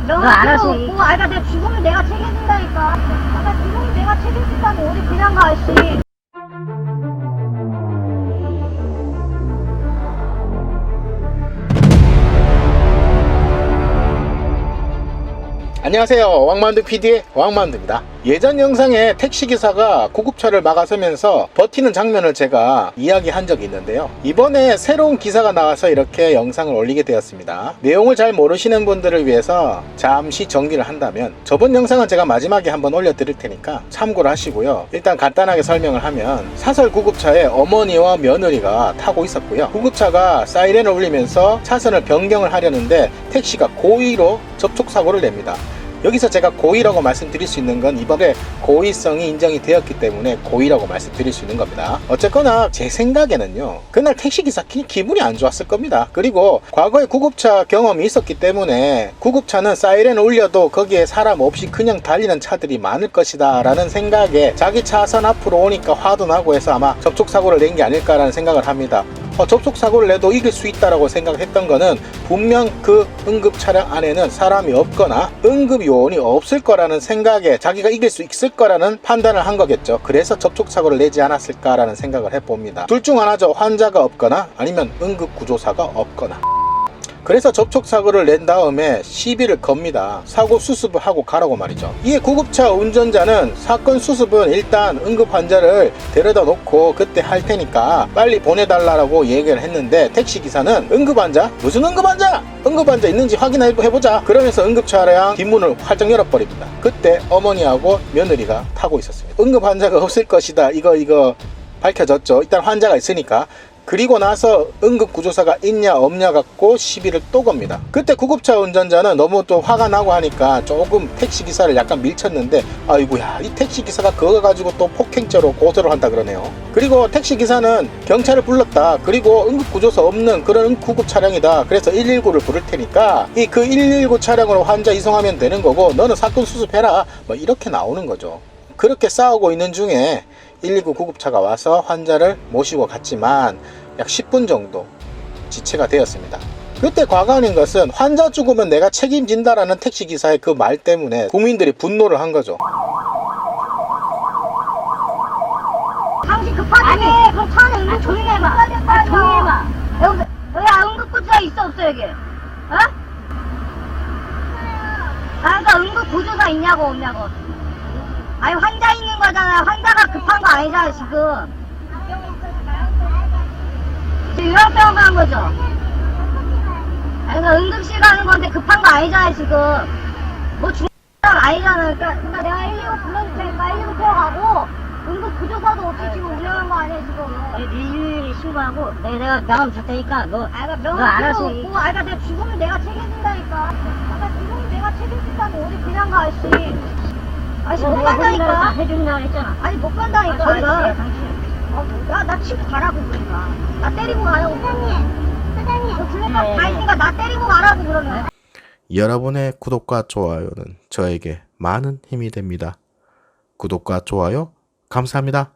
명함 너 알아서 필요 이- 없고, 아이가 내가 죽으면 내가 책임진다니까. 아, 나 죽으면 내가 책임진다면 어디 그냥 가, 씨. 안녕하세요 왕만두 PD의 왕만두입니다 예전 영상에 택시기사가 구급차를 막아서면서 버티는 장면을 제가 이야기한 적이 있는데요. 이번에 새로운 기사가 나와서 이렇게 영상을 올리게 되었습니다. 내용을 잘 모르시는 분들을 위해서 잠시 정리를 한다면 저번 영상은 제가 마지막에 한번 올려드릴 테니까 참고를 하시고요. 일단 간단하게 설명을 하면 사설 구급차에 어머니와 며느리가 타고 있었고요. 구급차가 사이렌을 울리면서 차선을 변경을 하려는데 택시가 고의로 접촉사고를 냅니다 여기서 제가 고의라고 말씀드릴 수 있는 건 이번에 고의성이 인정이 되었기 때문에 고의라고 말씀드릴 수 있는 겁니다. 어쨌거나 제 생각에는요. 그날 택시기사 기, 기분이 안 좋았을 겁니다. 그리고 과거에 구급차 경험이 있었기 때문에 구급차는 사이렌 울려도 거기에 사람 없이 그냥 달리는 차들이 많을 것이다 라는 생각에 자기 차선 앞으로 오니까 화도 나고 해서 아마 접촉사고를 낸 게 아닐까라는 생각을 합니다. 어, 접촉 사고를 내도 이길 수 있다라고 생각했던 거는 분명 그 응급 차량 안에는 사람이 없거나 응급 요원이 없을 거라는 생각에 자기가 이길 수 있을 거라는 판단을 한 거겠죠. 그래서 접촉 사고를 내지 않았을까라는 생각을 해봅니다. 둘 중 하나죠. 환자가 없거나 아니면 응급 구조사가 없거나. 그래서 접촉사고를 낸 다음에 시비를 겁니다. 사고 수습을 하고 가라고 말이죠. 이에 구급차 운전자는 사건 수습은 일단 응급 환자를 데려다 놓고 그때 할 테니까 빨리 보내달라고 얘기를 했는데 택시기사는 응급 환자? 무슨 응급 환자? 응급 환자 있는지 확인해보자. 그러면서 응급 차량 뒷문을 활짝 열어버립니다. 그때 어머니하고 며느리가 타고 있었습니다. 응급 환자가 없을 것이다. 이거 이거 밝혀졌죠. 일단 환자가 있으니까. 그리고 나서 응급구조사가 있냐 없냐 갖고 시비를 또 겁니다. 그때 구급차 운전자는 너무 또 화가 나고 하니까 조금 택시기사를 약간 밀쳤는데 아이고야 이 택시기사가 그거 가지고 또 폭행죄로 고소를 한다 그러네요. 그리고 택시기사는 경찰을 불렀다. 그리고 응급구조사 없는 그런 구급 차량이다. 그래서 119를 부를 테니까 이 그 119 차량으로 환자 이송하면 되는 거고 너는 사건 수습해라. 뭐 이렇게 나오는 거죠. 그렇게 싸우고 있는 중에 119 구급차가 와서 환자를 모시고 갔지만 약 10분 정도 지체가 되었습니다. 그때 과관인 것은 환자 죽으면 내가 책임진다라는 택시기사의 그 말 때문에 국민들이 분노를 한 거죠. 당신 급하다며. 그럼 차 안에 응급 조용히 해봐. 아, 조용히 해봐. 여기, 여기 아, 응급구조사 있어, 없어, 여기? 어? 아, 그니까 응급구조사 있냐고, 없냐고. 아니, 환자 있는 거잖아. 환자가 급한 거 아니잖아. 지금 가는 거죠? 아니, 그러니까 응급실 가는 건데 급한 거 아니잖아, 지금. 뭐 중요한 건 아니잖아. 그러니까, 그러니까 내가 119 불러줄 테니까 119 태워가고, 응급 구조사도 없이 지금 운영한 거 아니야, 지금. 미리 신고하고 내가, 내가 명함 줄 테니까 너, 아이가 너 명함 알아서 필요 이- 없고, 아이가 내가 죽으면 내가 책임진다니까. 아, 나 죽으면 내가 책임진다면 어디 그냥 가, 씨. 아씨, 못다 간다니까. 해준다고 했잖아. 아니, 못 간다니까, 아이가. 당신. 어, 야, 나 치고 가라고, 그러니까. 나 때리고 가라고. 사장님, 사장님. 너 블랙박 네. 다 있으니까 나 때리고 가라고, 그러면. 여러분의 구독과 좋아요는 저에게 많은 힘이 됩니다. 구독과 좋아요 감사합니다.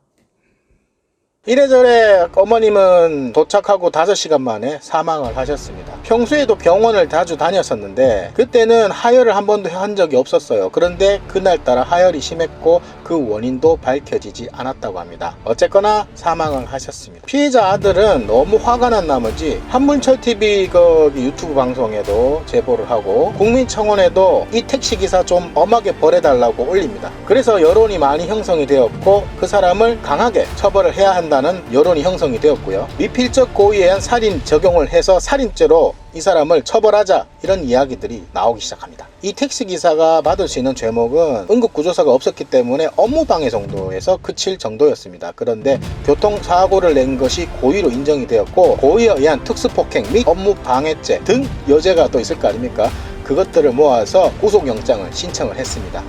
이래저래 어머님은 도착하고 5시간 만에 사망을 하셨습니다. 평소에도 병원을 자주 다녔었는데 그때는 하혈을 한 번도 한 적이 없었어요. 그런데 그날따라 하혈이 심했고 그 원인도 밝혀지지 않았다고 합니다. 어쨌거나 사망을 하셨습니다. 피해자 아들은 너무 화가 난 나머지 한문철 TV 그 유튜브 방송에도 제보를 하고 국민청원에도 이 택시 기사 좀 엄하게 벌해달라고 올립니다. 그래서 여론이 많이 형성이 되었고 그 사람을 강하게 처벌을 해야 한다는 여론이 형성이 되었고요. 미필적 고의에 의한 살인 적용을 해서 살인죄로 이 사람을 처벌하자 이런 이야기들이 나오기 시작합니다. 이 택시 기사가 받을 수 있는 죄목은 응급구조사가 없었기 때문에 업무방해 정도에서 그칠 정도였습니다. 그런데 교통사고를 낸 것이 고의로 인정이 되었고 고의에 의한 특수폭행 및 업무방해죄 등 여죄가 또 있을 거 아닙니까? 그것들을 모아서 구속영장을 신청을 했습니다.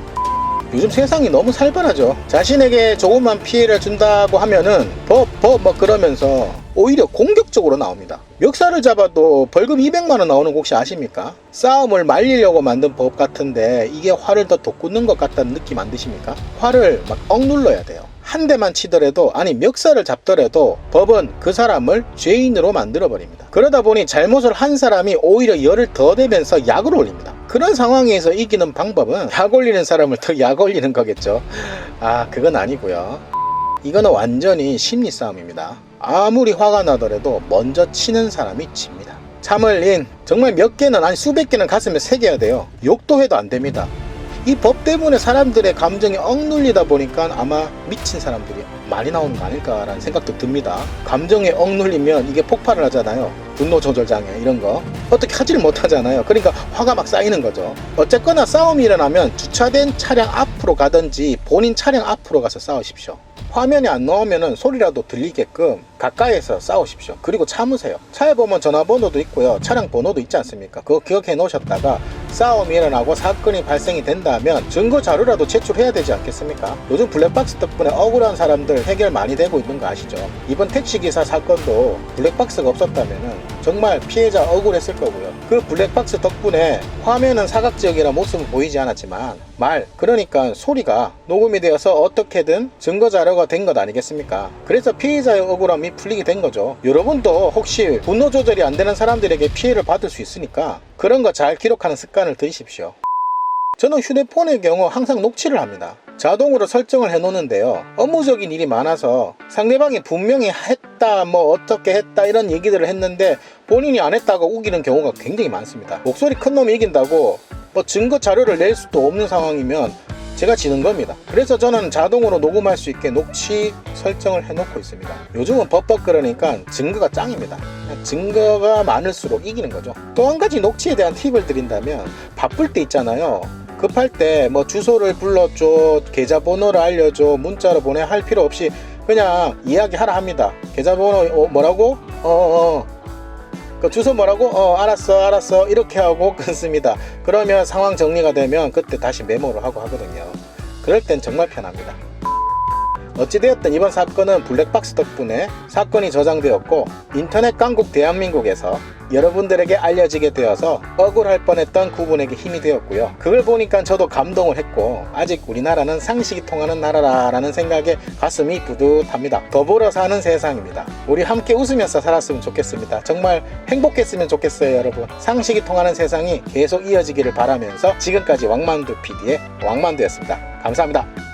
요즘 세상이 너무 살벌하죠. 자신에게 조금만 피해를 준다고 하면은 법, 법, 막 그러면서 오히려 공격적으로 나옵니다. 멱살을 잡아도 벌금 200만원 나오는 거 혹시 아십니까? 싸움을 말리려고 만든 법 같은데 이게 화를 더 돋구는 것 같다는 느낌 안 드십니까? 화를 막 억눌러야 돼요. 한 대만 치더라도 아니 멱살을 잡더라도 법은 그 사람을 죄인으로 만들어 버립니다. 그러다 보니 잘못을 한 사람이 오히려 열을 더 내면서 약을 올립니다. 그런 상황에서 이기는 방법은 약 올리는 사람을 더 약 올리는 거겠죠. 아, 그건 아니고요. 이거는 완전히 심리 싸움입니다. 아무리 화가 나더라도 먼저 치는 사람이 집니다. 참을린 정말 몇 개는 아니 수백 개는 가슴에 새겨야 돼요. 욕도 해도 안 됩니다. 이 법 때문에 사람들의 감정이 억눌리다 보니까 아마 미친 사람들이 많이 나오는 거 아닐까라는 생각도 듭니다. 감정에 억눌리면 이게 폭발을 하잖아요. 분노 조절 장애 이런 거 어떻게 하지를 못하잖아요. 그러니까 화가 막 쌓이는 거죠. 어쨌거나 싸움이 일어나면 주차된 차량 앞으로 가든지 본인 차량 앞으로 가서 싸우십시오. 화면이 안 나오면은 소리라도 들리게끔 가까이에서 싸우십시오. 그리고 참으세요. 차에 보면 전화번호도 있고요. 차량 번호도 있지 않습니까? 그거 기억해 놓으셨다가 싸움이 일어나고 사건이 발생이 된다면 증거 자료라도 제출해야 되지 않겠습니까? 요즘 블랙박스 덕분에 억울한 사람들 해결 많이 되고 있는 거 아시죠? 이번 택시기사 사건도 블랙박스가 없었다면은 정말 피해자 억울했을 거고요. 그 블랙박스 덕분에 화면은 사각 지역이라 모습은 보이지 않았지만 말 그러니까 소리가 녹음이 되어서 어떻게든 증거 자료가 된 것 아니겠습니까? 그래서 피해자의 억울함이 풀리게 된 거죠. 여러분도 혹시 분노 조절이 안 되는 사람들에게 피해를 받을 수 있으니까 그런 거 잘 기록하는 습관을 들이십시오. 저는 휴대폰의 경우 항상 녹취를 합니다. 자동으로 설정을 해 놓는데요. 업무적인 일이 많아서 상대방이 분명히 했다, 뭐 어떻게 했다 이런 얘기들을 했는데 본인이 안 했다고 우기는 경우가 굉장히 많습니다. 목소리 큰 놈이 이긴다고 뭐 증거 자료를 낼 수도 없는 상황이면 제가 지는 겁니다. 그래서 저는 자동으로 녹음할 수 있게 녹취 설정을 해놓고 있습니다. 요즘은 법법 그러니까 증거가 짱입니다. 증거가 많을수록 이기는 거죠. 또 한 가지 녹취에 대한 팁을 드린다면 바쁠 때 있잖아요. 급할 때 뭐 주소를 불러줘, 계좌번호를 알려줘, 문자로 보내 할 필요 없이 그냥 이야기하라 합니다. 계좌번호 어, 뭐라고? 어, 어. 그 주소 뭐라고? 어 알았어 알았어 이렇게 하고 끊습니다 그러면 상황 정리가 되면 그때 다시 메모를 하고 하거든요 그럴 땐 정말 편합니다 어찌되었든 이번 사건은 블랙박스 덕분에 사건이 저장되었고 인터넷 강국 대한민국에서 여러분들에게 알려지게 되어서 억울할 뻔했던 구분에게 힘이 되었고요. 그걸 보니까 저도 감동을 했고 아직 우리나라는 상식이 통하는 나라라는 생각에 가슴이 뿌듯합니다. 더불어 사는 세상입니다. 우리 함께 웃으면서 살았으면 좋겠습니다. 정말 행복했으면 좋겠어요, 여러분. 상식이 통하는 세상이 계속 이어지기를 바라면서 지금까지 왕만두 PD의 왕만두였습니다. 감사합니다.